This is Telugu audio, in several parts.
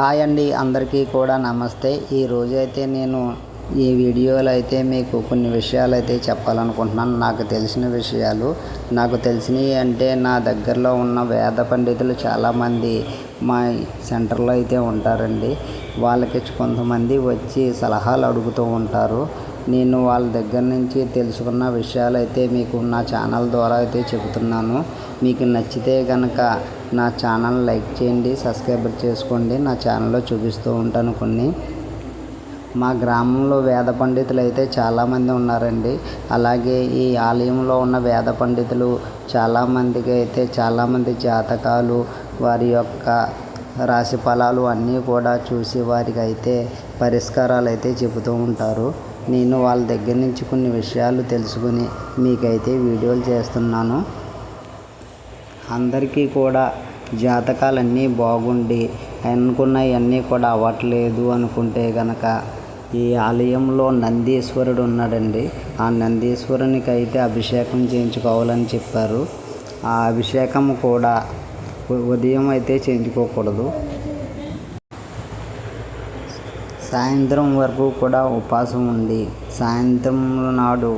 హాయ్ అండి అందరికీ కూడా నమస్తే. ఈ రోజు అయితే నేను ఈ వీడియోలో అయితే మీకు కొన్ని విషయాలు అయితే చెప్పాలనుకుంటున్నాను. నాకు తెలిసిన విషయాలు నాకు తెలిసినవి అంటే నా దగ్గరలో ఉన్న వేద పండితులు చాలామంది మా సెంటర్లో అయితే ఉంటారండి. వాళ్ళకి కొంతమంది వచ్చి సలహాలు అడుగుతూ ఉంటారు. నేను వాళ్ళ దగ్గర నుంచి తెలుసుకున్న విషయాలు అయితే మీకు నా ఛానల్ ద్వారా అయితే చెబుతున్నాను. మీకు నచ్చితే కనుక నా ఛానల్ లైక్ చేయండి సబ్స్క్రైబ్ చేసుకోండి. నా ఛానల్లో చూపిస్తూ ఉంటాను కొన్ని. మా గ్రామంలో వేద పండితులు అయితే చాలామంది ఉన్నారండి. అలాగే ఈ ఆలయంలో ఉన్న వేద పండితులు చాలామందికి అయితే చాలామంది జాతకాలు వారి యొక్క రాశి ఫలాలు అన్నీ కూడా చూసి వారికి అయితే పరిష్కారాలు అయితే చెబుతూ ఉంటారు. నేను వాళ్ళ దగ్గర నుంచి కొన్ని విషయాలు తెలుసుకుని మీకైతే వీడియోలు చేస్తున్నాను. అందరికీ కూడా జాతకాలన్నీ బాగుండి అనుకున్నవన్నీ కూడా అవ్వట్లేదు అనుకుంటే కనుక ఈ ఆలయంలో నందీశ్వరుడు ఉన్నాడండి. ఆ నందీశ్వరునికి అయితే అభిషేకం చేయించుకోవాలని చెప్పారు. ఆ అభిషేకం కూడా ఉదయం అయితే చేయించుకోకూడదు. సాయంత్రం వరకు కూడా ఉపవాసం ఉండి సాయంత్రం నాడు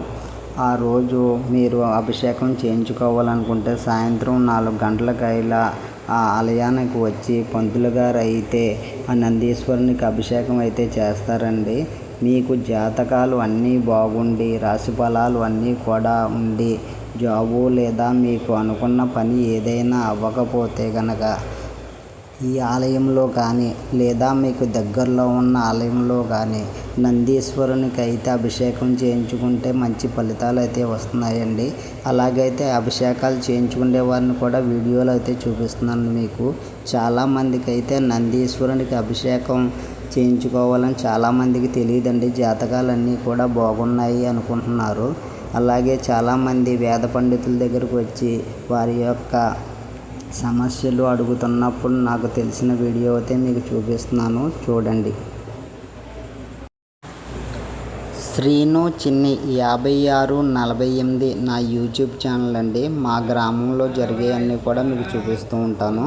ఆ రోజు మీరు అభిషేకం చేయించుకోవాలనుకుంటే సాయంత్రం నాలుగు గంటలకైలా ఆ ఆలయానికి వచ్చి పంతులు గారు అయితే ఆ నందీశ్వరునికి అభిషేకం అయితే చేస్తారండి. మీకు జాతకాలు అన్నీ బాగుండి రాశి ఫలాలు అన్నీ కూడా ఉండి జాబు లేదా మీకు అనుకున్న పని ఏదైనా అవ్వకపోతే కనుక ఈ ఆలయంలో కానీ లేదా మీకు దగ్గరలో ఉన్న ఆలయంలో కానీ నందీశ్వరునికి అయితే అభిషేకం చేయించుకుంటే మంచి ఫలితాలు అయితే వస్తున్నాయండి. అలాగైతే అభిషేకాలు చేయించుకునే వారిని కూడా వీడియోలో అయితే చూపిస్తున్నాను మీకు. చాలామందికి అయితే నందీశ్వరునికి అభిషేకం చేయించుకోవాలని చాలామందికి తెలియదండి. జాతకాలన్నీ కూడా బాగున్నాయి అనుకుంటున్నారు. అలాగే చాలామంది వేద పండితుల దగ్గరకు వచ్చి వారి యొక్క సమస్యలు అడుగుతున్నప్పుడు నాకు తెలిసిన వీడియో అయితే మీకు చూపిస్తున్నాను. చూడండి. శ్రీను చిన్ని యాభై ఆరు నలభై ఎనిమిది నా యూట్యూబ్ ఛానల్ అండి. మా గ్రామంలో జరిగేవన్నీ కూడా మీకు చూపిస్తూ ఉంటాను.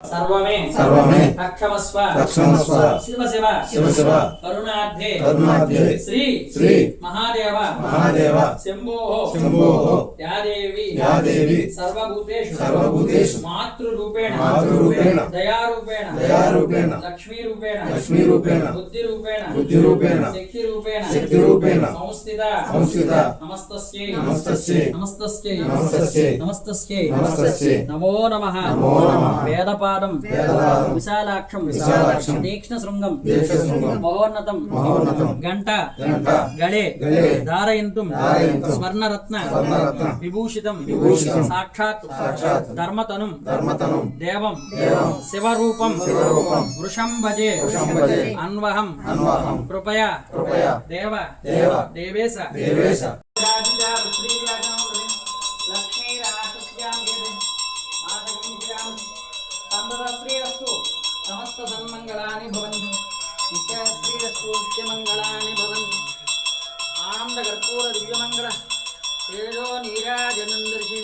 సర్వమే. సర్వమే. రక్షమస్వ రక్షమస్వ శివ శివ శివ శివ కరుణార్థే. కరుణార్థే. శ్రీ. శ్రీ. మహాదేవ. మహాదేవ. శంభోః. శంభోః. యాదేవి యాదేవి. సర్వభూతేషు. సర్వభూతేషు. మాతృరూపేణ. మాతృరూపేణ. దయారూపేణ. దయారూపేణ. లక్ష్మీరూపేణ. లక్ష్మీరూపేణ. బుద్ధిరూపేణ. బుద్ధిరూపేణ. శక్తిరూపేణ. శక్తిరూపేణ. సంస్థిత. సంస్థిత. నమస్తస్యై. నమస్తస్యై. నమస్తస్యై. నమస్తస్యై. నమస్తస్యై. నమస్తస్యై. నమో నమః. నమో నమః. వేదపాదం వేదపాదం విశాలాక్షం విశాలాక్షం తీక్ష్ణ శృంగం దీక్షశృంగం మహోన్నతం మహోన్నతం గంట గంట గళే గళే ధారయంతుం ధారయంతుం స్వర్ణరత్న స్వర్ణరత్న విభూషితం విభూషితం సాక్షాత్ సాక్షాత్ ధర్మతనుం ధర్మతనుం దేవం దేవం శివరూపం శివరూపం వృషం భజే వృషం భజే అన్వహం అన్వహం కృపయా కృపయా దేవ దేవ దేవేశ దేవేశ సమస్త సన్మంగళాని భవంతు నిత్యశ్రీరస్తు నిత్యమంగళాని భవంతు ఆనంద కర్పూర దివ్యమంగళ తేజో నీరాజనందర్శి